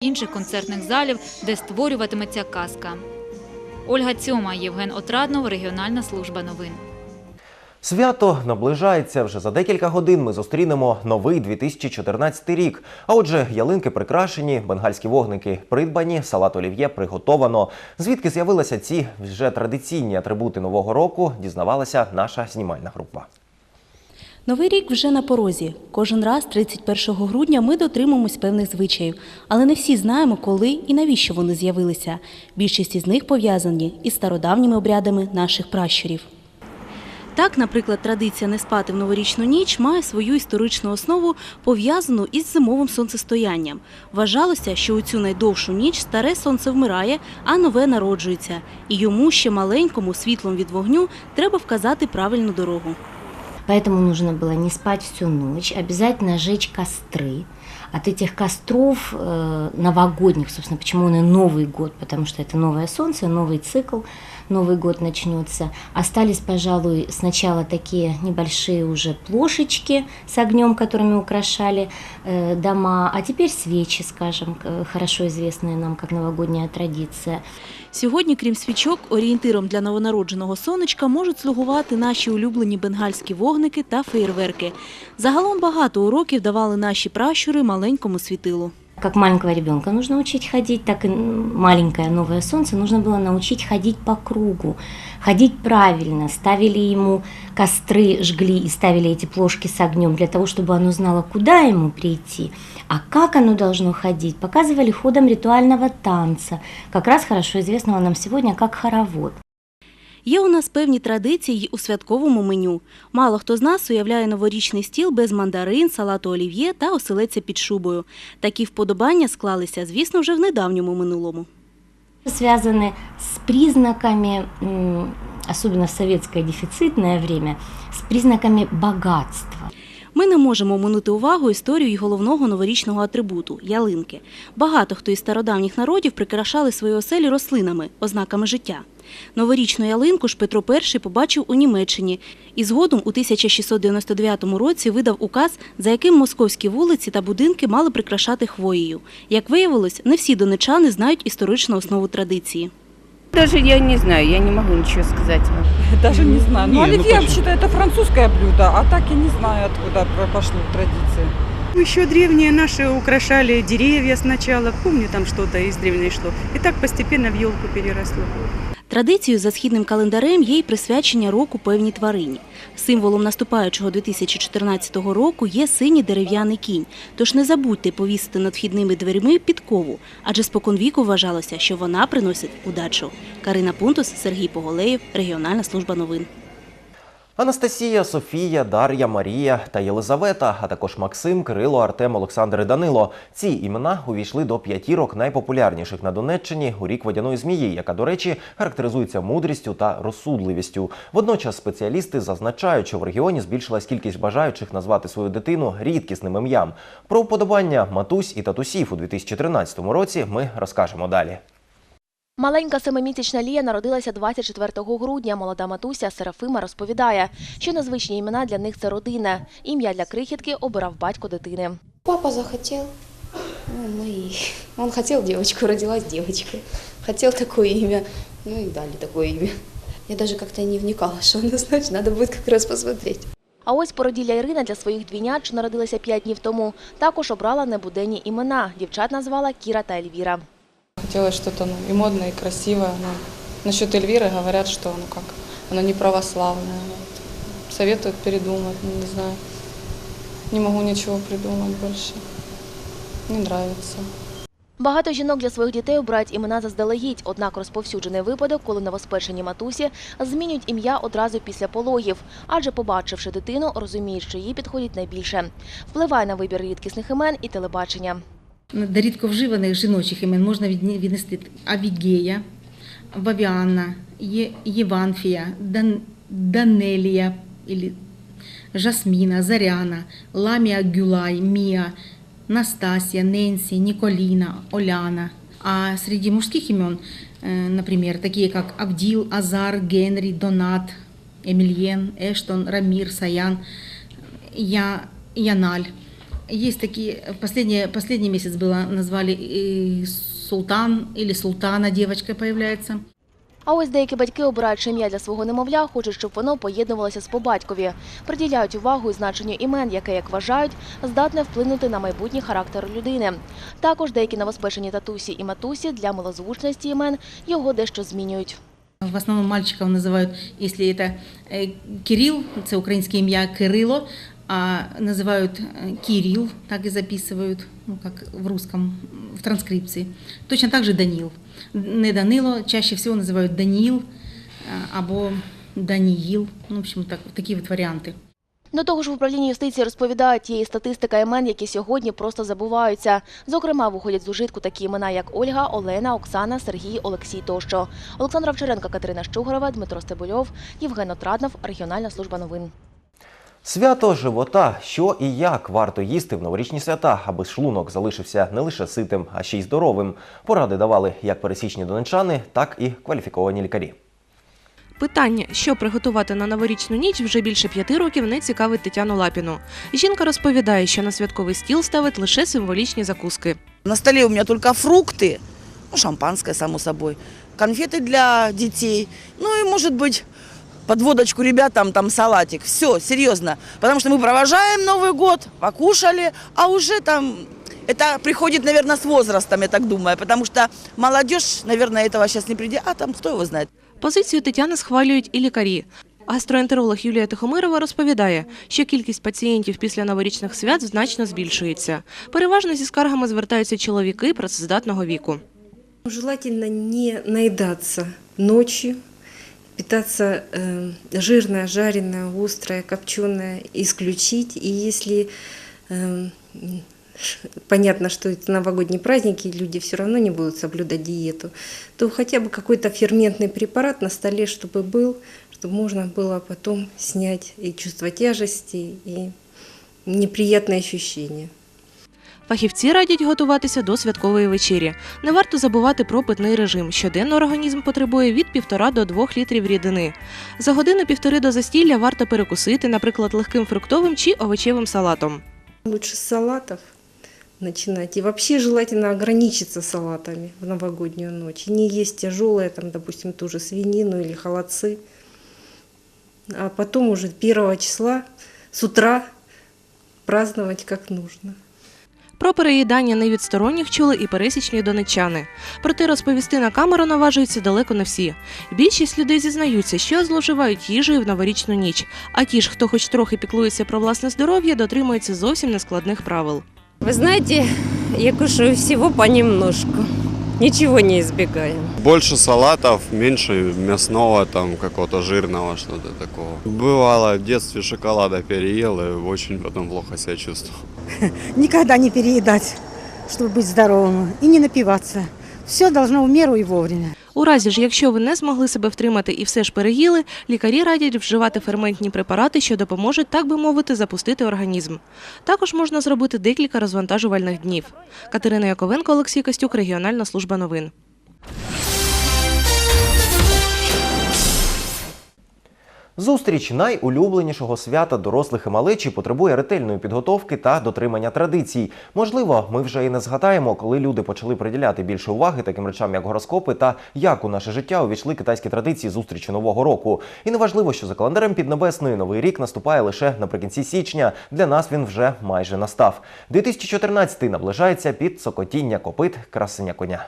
інших концертних залів, де створюватиметься казка. Ольга Цьома, Євген Отраднов, регіональна служба новин. Свято наближається вже за декілька годин. Ми зустрінемо новий 2014 рік. А отже, ялинки прикрашені, бенгальські вогники придбані, салат олів'є приготовано. Звідки з'явилися ці вже традиційні атрибути нового року, дізнавалася наша знімальна група. Новий рік вже на порозі. Кожен раз, 31 грудня, ми дотримуємось певних звичаїв, але не всі знаємо, коли і навіщо вони з'явилися. Більшість із них пов'язані із стародавніми обрядами наших пращурів. Так, наприклад, традиція не спати в новорічну ніч має свою історичну основу, пов'язану із зимовим сонцестоянням. Вважалося, що у цю найдовшу ніч старе сонце вмирає, а нове народжується, і йому ще маленькому світлом від вогню треба вказати правильну дорогу. Поэтому нужно было не спать всю ночь, обязательно жечь костры. От этих костров э, новогодних, собственно, почему он и Новый год, потому что это новое солнце, новый цикл, Новый год начнется. Остались, пожалуй, сначала такие небольшие уже плошечки с огнем, которыми украшали э, дома, а теперь свечи, скажем, к- хорошо известные нам как новогодняя традиция. Сьогодні, крім свічок, орієнтиром для новонародженого сонечка можуть слугувати наші улюблені бенгальські вогники та феєрверки. Загалом багато уроків давали наші пращури маленькому світилу. Как маленького ребенка нужно учить ходить, так и маленькое новое солнце нужно было научить ходить по кругу, ходить правильно. Ставили ему костры, жгли и ставили эти плошки с огнем для того, чтобы оно знало, куда ему прийти. А как оно должно ходить, показывали ходом ритуального танца, как раз хорошо известного нам сегодня как хоровод. Є у нас певні традиції й у святковому меню. Мало хто з нас уявляє новорічний стіл без мандарин, салату олів'є та оселедця під шубою. Такі вподобання склалися, звісно, вже в недавньому минулому. связаны с признаками, м, особенно в советское дефицитное время, с признаками богатства. Ми не можемо оминути увагу історію й головного новорічного атрибуту ялинки. Багато хто із стародавніх народів прикрашали свої оселі рослинами, ознаками життя. Новорічну ялинку ж Петро І побачив у Німеччині і згодом у 1699 році видав указ, за яким московські вулиці та будинки мали прикрашати хвоєю. Як виявилось, не всі донечани знають історичну основу традиції. Даже я не знаю, я не могу ничего сказать вам. Даже не знаю. Ну, оливье, вообще-то, это французское блюдо, а так я не знаю, откуда пошло традиции. Еще древние наши украшали деревья сначала. Помню, там что-то из древней шло. И так постепенно в елку переросло. Традицією за східним календарем є й присвячення року певній тварині. Символом наступаючого 2014 року є синій дерев'яний кінь. Тож не забудьте повісити над вхідними дверима підкову, адже споконвіку вважалося, що вона приносить удачу. Карина Пунтус, Сергій Поголеєв, регіональна служба новин. Анастасія, Софія, Дар'я, Марія та Єлизавета, а також Максим, Кирило, Артем, Олександр і Данило. Ці імена увійшли до п'ятірок найпопулярніших на Донеччині у рік водяної змії, яка, до речі, характеризується мудрістю та розсудливістю. Водночас спеціалісти зазначають, що в регіоні збільшилась кількість бажаючих назвати свою дитину рідкісним ім'ям. Про вподобання матусь і татусів у 2013 році ми розкажемо далі. Маленька семимісячна Лія народилася 24 грудня. Молода матуся Серафима розповідає, що незвичні імена для них це родина. Ім'я для крихітки обирав батько дитини. Папа захотел, ну, мы и... Он хотел девочку, родилась девочка. Хотел такое имя, ну и дали такое имя. Я даже как-то не вникала, что оно значит, надо будет как раз. А ось породілля Ірина для своїх двійнят, що народилися 5 днів тому, також обрала небуденні імена. Дівчат назвала Кіра та Ельвіра. Хотелось что-то ну, и модное, и красивое. Но насчет Эльвиры говорят, что ну как, оно не православное. Вот. Советуют передумать, ну, не знаю. Не могу ничего придумать больше. Не нравится. Багато жінок для своїх дітей обирають імена заздалегідь, однак розповсюджений випадок, коли новоспечені матусі змінюють ім'я одразу після пологів, адже побачивши дитину, розуміють, що їй підходить найбільше. Впливає на вибір рідкісних імен і телебачення. До рідко вживаних жіночих імен можна відні- віднести Авігея, Вавіанна, Є- Єванфія, Дан, Данелія, ілі Жасміна, Заряна, Ламія Гюлай, Мія, Настасія, Ненсі, Ніколіна, Оляна. А среди мужских имен, э, например, такие как Авдил, Азар, Генри, Донат, Эмильен, Эштон, Рамир, Саян, Я, Яналь. Есть такие, последний, последний месяц было, назвали э, Султан или Султана девочка появляется. А ось деякі батьки, обираючи ім'я для свого немовля, хочуть, щоб воно поєднувалося з по-батькові. Приділяють увагу і значенню імен, яке, як вважають, здатне вплинути на майбутній характер людини. Також деякі новоспечені татусі і матусі для милозвучності імен його дещо змінюють. В основном мальчиков называют, если это э, Кирилл, это украинское имя Кирилло, а называют э, Кирилл, так и записывают, ну, как в русском, в транскрипции. Точно так же Данил. Не Данило, чаще всего называют Даниил, а, або Даниил, ну, в общем, так, такие вот варианты. До того ж, в управлінні юстиції розповідають, є і статистика імен, які сьогодні просто забуваються. Зокрема, виходять з ужитку такі імена, як Ольга, Олена, Оксана, Сергій, Олексій тощо. Олександра Вчеренко, Катерина Щугорова, Дмитро Стебульов, Євген Отраднов, Регіональна служба новин. Свято живота. Що і як варто їсти в новорічні свята, аби шлунок залишився не лише ситим, а ще й здоровим. Поради давали як пересічні донечани, так і кваліфіковані лікарі. Питання, що приготувати на новорічну ніч, вже більше п'яти років не цікавить Тетяну Лапіну. Жінка розповідає, що на святковий стіл ставить лише символічні закуски. На столе у меня только фрукты, ну, шампанское, само собой, конфеты для детей, ну и, может быть, под водочку ребятам там салатик. Все, серьезно. Потому что мы провожаем Новый год, покушали, а уже там это приходит, наверное, с возрастом, я так думаю, потому что молодежь, наверное, этого сейчас не придет, а там кто его знает. Позицію Тетяни схвалюють і лікарі. Гастроентеролог Юлія Тихомирова розповідає, що кількість пацієнтів після новорічних свят значно збільшується. Переважно зі скаргами звертаються чоловіки працездатного віку. Желательно не наедаться ночью, Питаться э, жирное, жареное, острое, копченое исключить. И если э, понятно, что это новогодние праздники, люди все равно не будут соблюдать диету, то хотя бы какой-то ферментный препарат на столе, чтобы был, чтобы можно было потом снять и чувство тяжести, и неприятные ощущения. Фахівці радять готуватися до святкової вечері. Не варто забувати про питний режим. Щоденно організм потребує від 1,5 до 2 літрів рідини. За годину-півтори до застілля варто перекусити, наприклад, легким фруктовим чи овочевим салатом. Лучше с салатов начинать. И вообще желательно ограничиться салатами в новогоднюю ночь. Не есть тяжелое, там, допустим, ту же свинину или холодцы. А потом уже 1 числа с утра праздновать как нужно. Про переїдання не від сторонніх чули і пересічні донечани. Проте розповісти на камеру наважуються далеко не всі. Більшість людей зізнаються, що зловживають їжею в новорічну ніч. А ті ж, хто хоч трохи піклується про власне здоров'я, дотримуються зовсім нескладних правил. Ви знаєте, я кушаю всього понемножку Ничего не избегаем. Больше салатов, меньше мясного, там какого-то жирного, что-то такого. Бывало, в детстве шоколада переел и очень потом плохо себя чувствовал. Никогда не переедать, чтобы быть здоровым, и не напиваться. Все должно в меру і вовремя. У разі ж, якщо ви не змогли себе втримати і все ж переїли, лікарі радять вживати ферментні препарати, що допоможуть, так би мовити, запустити організм. Також можна зробити декілька розвантажувальних днів. Катерина Яковенко, Олексій Костюк, Регіональна служба новин. Зустріч найулюбленішого свята дорослих і малечі потребує ретельної підготовки та дотримання традицій. Можливо, ми вже і не згадаємо, коли люди почали приділяти більше уваги таким речам, як гороскопи, та як у наше життя увійшли китайські традиції зустрічі нового року. І неважливо, що за календарем піднебесною новий рік наступає лише наприкінці січня. Для нас він вже майже настав. 2014 наближається під цокотіння копит красення коня.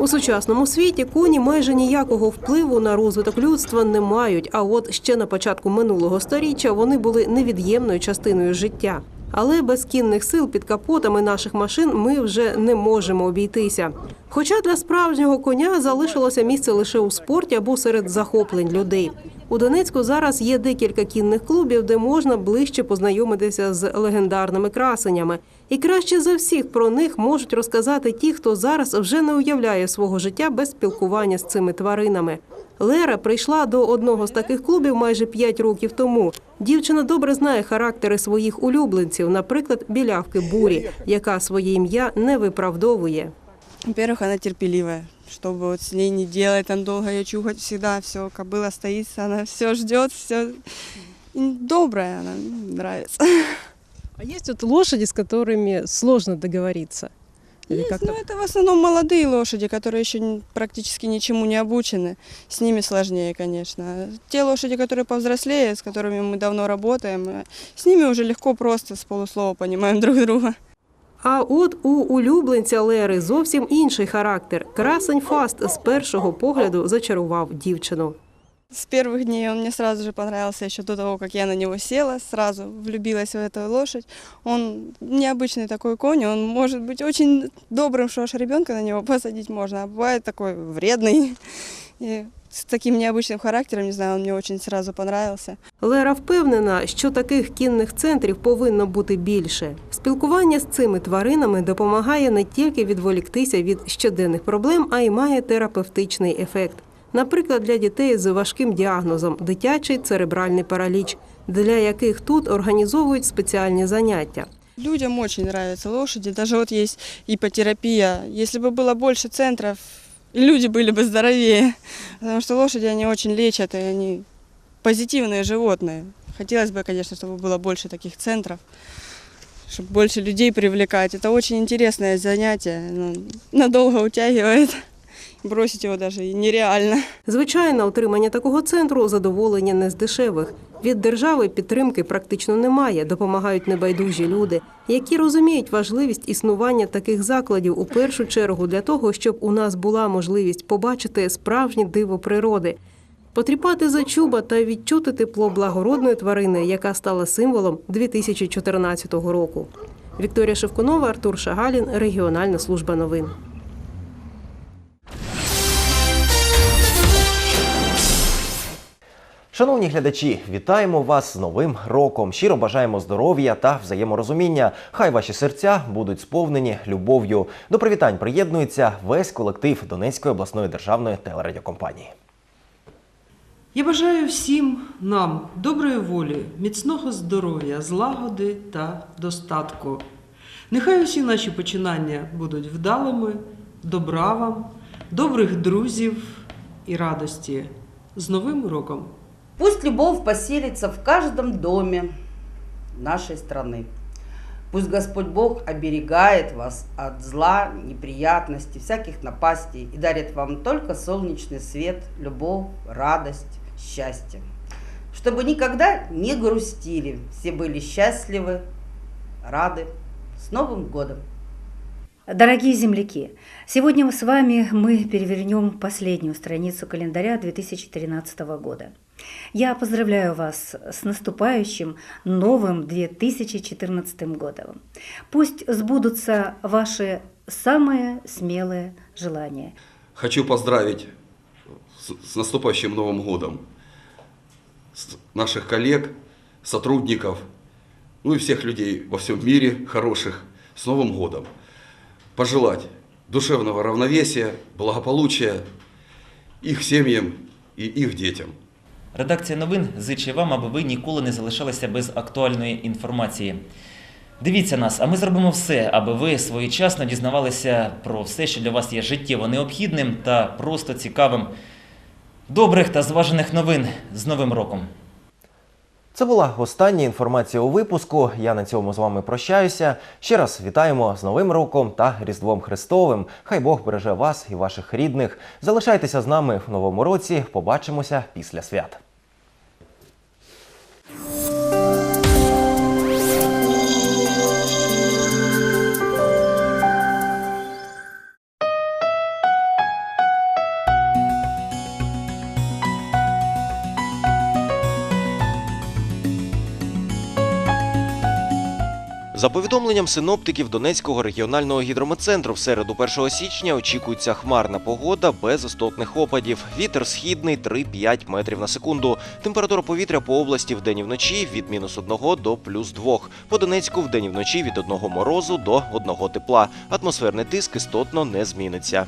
У сучасному світі коні майже ніякого впливу на розвиток людства не мають. А от ще на початку минулого століття вони були невід'ємною частиною життя. Але без кінних сил під капотами наших машин ми вже не можемо обійтися. Хоча для справжнього коня залишилося місце лише у спорті або серед захоплень людей. У Донецьку зараз є декілька кінних клубів, де можна ближче познайомитися з легендарними красенями. І краще за всіх про них можуть розказати ті, хто зараз вже не уявляє свого життя без спілкування з цими тваринами. Лера прийшла до одного з таких клубів майже 5 років тому. Дівчина добре знає характери своїх улюбленців, наприклад, білявки бурі, яка своє ім'я не виправдовує. Во-первых, она терпеливая. Что бы вот с ней не делать, там долго ее чухать всегда, все, кобыла стоит, она все ждет, все добрая, она нравится. А есть вот лошади, с которыми сложно договориться? Или Есть, как-то- но это в основном молодые лошади, которые еще практически ничему не обучены. С ними сложнее, конечно. Те лошади, которые повзрослее, с которыми мы давно работаем, э, с ними уже легко просто с полуслова понимаем друг друга. А от у улюбленця Лери зовсім інший характер. Красень Фаст з першого погляду зачарував дівчину. С первых дней он мне сразу же понравился еще до того, как я на него села, сразу влюбилась в эту лошадь. Он необычный такой конь, он может быть очень добрым, что аж ребенка на него посадить можно, а бывает такой вредный. И с таким необычным характером, не знаю, он мне очень сразу понравился. Лера впевнена, що таких кінних центрів повинно бути більше. Спілкування з цими тваринами допомагає не тільки відволіктися від щоденних проблем, а й має терапевтичний ефект. Наприклад, для дітей з важким діагнозом дитячий церебральний параліч, для яких тут організовують спеціальні заняття. Людям очень нравятся лошади, даже вот есть ипотерапия. Если бы было больше центров, и люди были бы здоровее, потому что лошади, они очень лечат, и они позитивные животные. Хотелось бы, конечно, чтобы было больше таких центров, чтобы больше людей привлекать. Это очень интересное занятие, оно надолго утягивает. Бросить даже и нереально. Звичайно, утримання такого центру задоволення не з дешевих. Від держави підтримки практично немає. Допомагають небайдужі люди, які розуміють важливість існування таких закладів у першу чергу для того, щоб у нас була можливість побачити справжнє диво природи, потріпати за чуба та відчути тепло благородної тварини, яка стала символом 2014 року. Вікторія Шевкунова, Артур Шагалін, Регіональна служба новин. Шановні глядачі, вітаємо вас з Новим роком. Щиро бажаємо здоров'я та взаєморозуміння. Хай ваші серця будуть сповнені любов'ю. До привітань приєднується весь колектив Донецької обласної державної телерадіокомпанії. Я бажаю всім нам доброї волі, міцного здоров'я, злагоди та достатку. Нехай усі наші починання будуть вдалими, добра вам, добрих друзів і радості. З Новим роком! Пусть любовь поселится в каждом доме нашей страны. Пусть Господь Бог оберегает вас от зла, неприятностей, всяких напастей и дарит вам только солнечный свет, любовь, радость, счастье. Чтобы никогда не грустили, все были счастливы, рады. С Новым годом! Дорогие земляки, сегодня с вами мы перевернем последнюю страницу календаря 2013 года. Я поздравляю вас с наступающим новым 2014 годом. Пусть сбудутся ваши самые смелые желания. Хочу поздравить с, наступающим Новым годом наших коллег, сотрудников, ну и всех людей во всем мире хороших с Новым годом. Пожелать душевного равновесия, благополучия их семьям и их детям. Редакція новин зичить вам, аби ви ніколи не залишалися без актуальної інформації. Дивіться нас, а ми зробимо все, аби ви своєчасно дізнавалися про все, що для вас є життєво необхідним та просто цікавим. Добрих та зважених новин з Новим роком! Це була остання інформація у випуску. Я на цьому з вами прощаюся. Ще раз вітаємо з Новим роком та Різдвом Христовим. Хай Бог береже вас і ваших рідних. Залишайтеся з нами в новому році. Побачимося після свят. За повідомленням синоптиків Донецького регіонального гідрометцентру, в середу 1 січня очікується хмарна погода без істотних опадів. Вітер східний 3-5 метрів на секунду. Температура повітря по області вдень і вночі від мінус 1 до плюс 2. По Донецьку вдень і вночі від 1 морозу до 1 тепла. Атмосферний тиск істотно не зміниться.